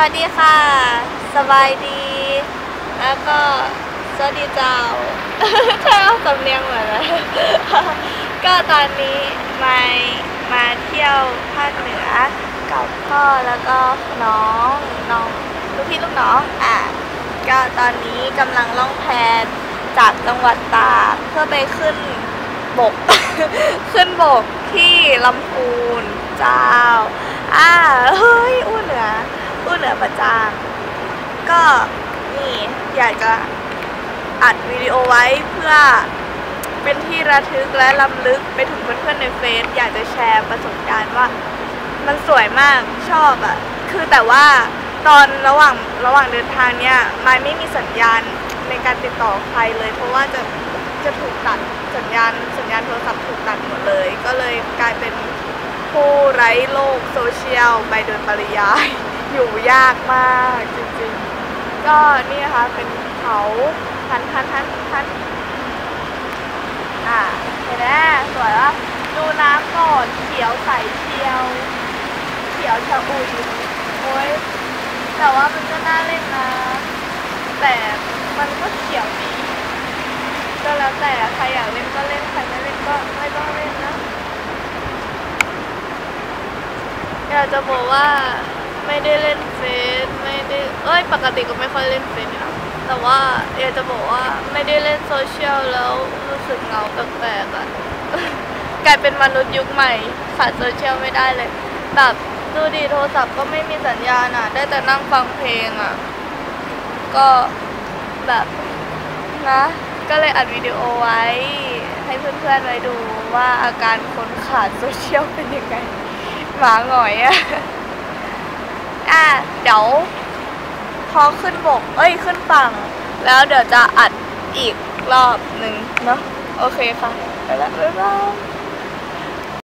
วัสดีค่ะ สบายดี แล้วก็สวัสดีเจ้าใช่เอาสำเนียงเหมือนเลยก็ตอนนี้มามาเที่ยวภาคเหนือกับพ่อแล้วก็น้องน้องลูกพี่ลูกน้องอะก็ตอนนี้กำลังล่องแพจากจังหวัดตากเพื่อไปขึ้นบก ขึ้นบกที่ลำพูนเจ้าอ่า อู้เหนือประจาก็นี่อยากจะอัดวิดีโอไว้เพื่อเป็นที่ระทึกและล้ำลึกไปถึงเพื่อนๆในเฟซอยากจะแชร์ประสบการณ์ว่า มันสวยมากชอบอะ คือแต่ว่าตอนระหว่างระหว่างเดินทางเนี่ยไม่ไม่มีสัญญาณในการติดต่อใครเลย เพราะว่าจะจะถูกตัดสัญญาณสัญญาณโทรศัพท์ถูกตัดหมดเลย ก็เลยกลายเป็นผู้ไร้โลกโซเชียลไปโดยปริยาย อยู่ยากมากจริงๆ ก็นี่นะคะเป็นเขาทันทันทันทันอ่าเห็นไหมสวยว่าดูน้ำก่อนเขียวใสเชียว เขียวชะอุ่นโอ้ยแต่ว่ามันก็น่าเล่นนะ แต่มันก็เขียวดีก็แล้วแต่ใครอยากเล่นก็เล่นใครไม่เล่นก็ไม่ต้องเล่นนะอยากจะบอกว่าไม่ได้เล่นเฟซไม่ได้ เอ้ยปกติก็ไม่ค่อยเล่นเฟซนะแต่ว่าอยากจะบอกว่าไม่ได้เล่นโซเชียลแล้วรู้สึกเหงาแปลกๆอะกลายเป็นมนุษย์ยุคใหม่ขาดโซเชียลไม่ได้เลย แบบดูดีโทรศัพท์ก็ไม่มีสัญญาณอะได้แต่นั่งฟังเพลงอะก็แบบนะก็เลยอัดวิดีโอไว้ ให้เพื่อนๆไว้ดูว่าอาการคนขาดโซเชียลเป็นยังไงหมาหงอยอะอะเดี๋ยว พอขึ้นบก เอ้ยขึ้นฝั่ง แล้วเดี๋ยวจะอัดอีกรอบหนึ่งเนาะโอเคค่ะไปแล้วบ๊ายบาย